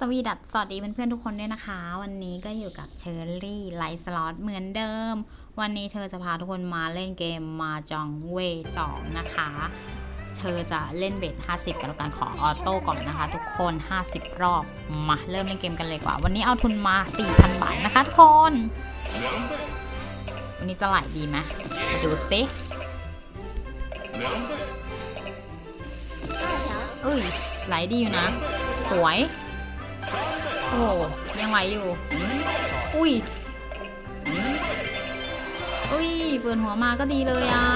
สวีดัสสวัสดีเพื่อนๆทุกคนด้วยนะคะ วันนี้ก็อยู่กับเชอร์รี่ไลท์สล็อตเหมือนเดิม วันนี้เชอจะพาทุกคนมาเล่นเกมมาจองเวสองนะคะเชอจะเล่นเบท50 กับการขอออโต้ก่อนนะคะ ทุกคน 50 รอบมาเริ่มเล่นเกมกันเลยกว่า วันนี้เอาทุนมา 4,000 บาทนะคะทุกคน วันนี้จะไหลดีไหมดูสิเอ้ยไหลดีอยู่นะ สวย อ้โหยังไหวอยู่ อุ้ย อุ้ย เปิดหัวมาก็ดีเลยอะ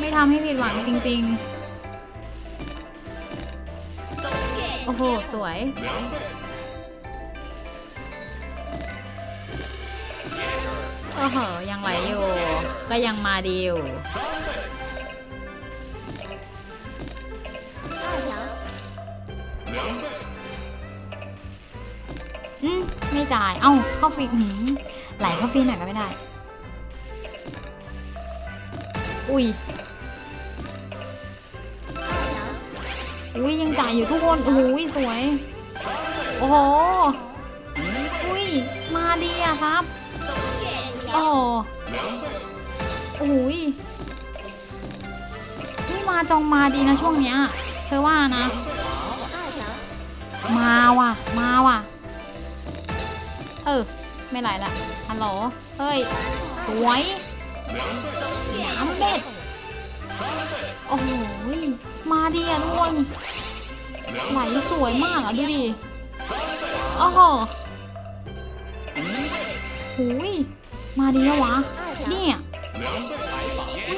ไม่ทำให้ผิดหวังจริง ๆ โอ้โห สวย โอ้โห ยังไหลอยู่ ก็ยังมาดีอยู่ ไม่จ่าย เอ้าเข้าฟรีหืมไหลเข้าฟรีหน่อยก็ไม่ได้ อุ้ย อุ้ยยังจ่ายอยู่ทุกคนโอ้ยสวย โอ้โห อุ้ยมาดีอะครับ โอ้โหโอ้ยนี่มาจองมาดีนะช่วงเนี้ย เชื่อว่านะ มาว่ะมาว่ะ ไหลละฮัลโหลเฮ้ย สวยน้ำเด็ดโอ้โหยมาดีอะทุกคนไหลสวยมากอะดูดิโอ้โหหูยมาดีแล้ววะ เนี่ย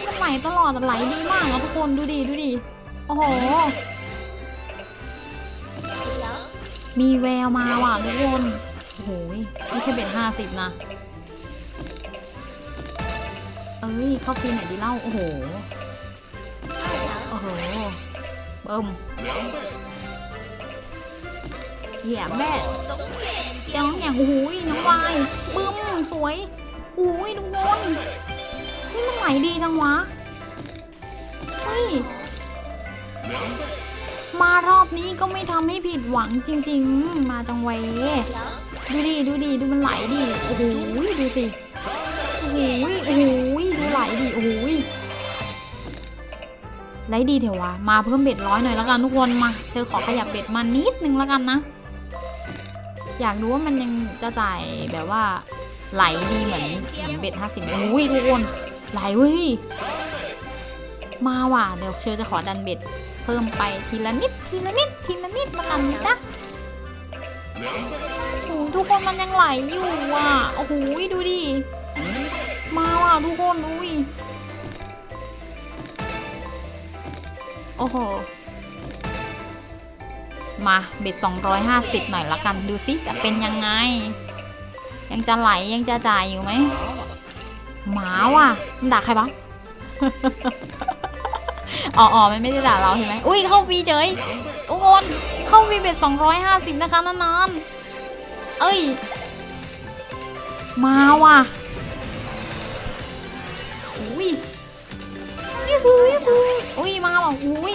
มันไหลตลอดไหลดีมากอะทุกคนดูดิดูดิโอ้โห มีแววมาว่ะทุกคน โอ้โหยนี่แค่เป็นห้าสิบนะ เอ้ยเข้าฟรีไหนดีเล่า โอ้โห โอ้โห เบิ่มเหยียบแม่จ้องอย่างโอ้โหยน้องวายบึ้มสวยโอ้ยทุกคนนี่มันไหลดีจังวะ เฮ้ย มารอบนี้ก็ไม่ทำให้ผิดหวังจริง ๆ มาจังเว ดูดิ ดูดิ ดูมันไหลดิ โอ้โห ดูสิ โอ้โห โอ้โห ดูไหลดิ โอ้โห ไหลดีเถอะวะ มาเพิ่มเบ็ดร้อยหน่อยแล้วกันทุกคน มาเชอขอขยับเบ็ดมานิดนึงแล้วกันนะ อยากรู้ว่ามันยังจะจ่ายแบบว่า ไหลดีเหมือนเหมือนเบ็ดห้าสิบไหมโอ้ยทุกคน ไหลเว้ย มาว่ะ เดี๋ยวเชอจะขอดันเบ็ดเพิ่มไปทีละนิด ทีละนิด ทีละนิดแล้วกันนะ ทุกคนมันยังไหลอยู่อะ โอ้โหดูดิ มาว่ะทุกคนอุ้ย โอ้โห มาเบ็ด 250 หน่อยละกัน ดูสิจะเป็นยังไง ยังจะไหลยังจะจ่ายอยู่ไหมหมาว่ะมันด่าใครบ้างอ๋ออ๋อมันไม่ได้ด่าเราเห็นไหมอุ้ยเข้าฟรีเฉยทุกคนเข้าฟรีเบ็ด250 นะคะนานๆ เอ้ย มาว่ะอุ้ยยี่หูยี่หูอุ้ยมาว่ะอุ้ย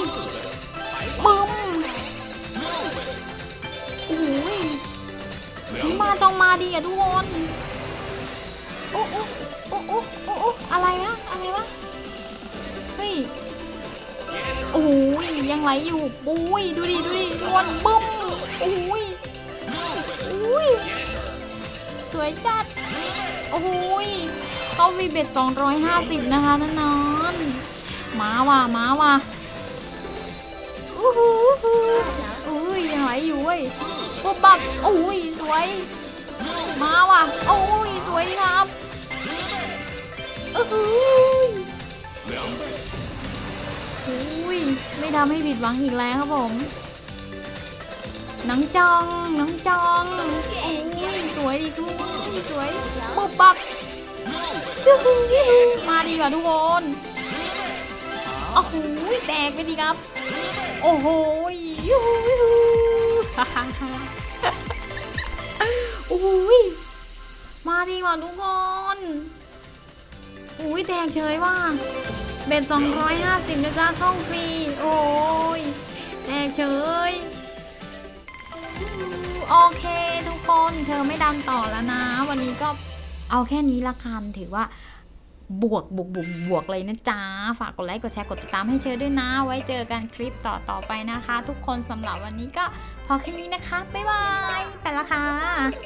บึ้มอุ้ยมาจองมาดีอะทุกคนโอ้โอ้โอ้โอ้โอ้โอ้อะไรอะอะไรวะเฮ้ยโอ้ยยังไหลอยู่อุ้ยดูดิดูดิทุกคนบึ้มอุ้ย วยจัด โอ้ยเข้าวีเบ็ด 250 นะคะนานๆมาว่ะมาว่ะอู้หูหูอุ้ยยังไหลอยู่เว้ยปุ๊บปั๊บอุ้ยสวย มาว่ะโอ้ยสวยครับอู้หูอุ้ยไม่ทำให้ผิดหวังอีกแล้วครับผมน้องจองน้องจองโอ้ วยอีกทุกสวยปุ๊บปับยูหูยูหูมาดีกว่าทุกคนโอ้โหแตกไปดีครับ โอ้โหยูหูยูหูฮ่าฮ่าฮ่าโอ้ยมาดีกว่าทุกคนโอ้ยแตกเฉยว่าเบ็ดสองร้อยห้าสิบนะจ๊ะเข้าฟรี โอ้ เชอไม่ดันต่อแล้วนะ วันนี้ก็เอาแค่นี้ละกันถือว่าบวกบวกบวกบวกเลยนะจ๊ะ ฝากกดไลค์กดแชร์กดติดตามให้เชอด้วยนะ ไว้เจอกันคลิปต่อต่อไปนะคะ ทุกคนสำหรับวันนี้ก็พอแค่นี้นะคะ บ๊ายบาย ไปละค่ะ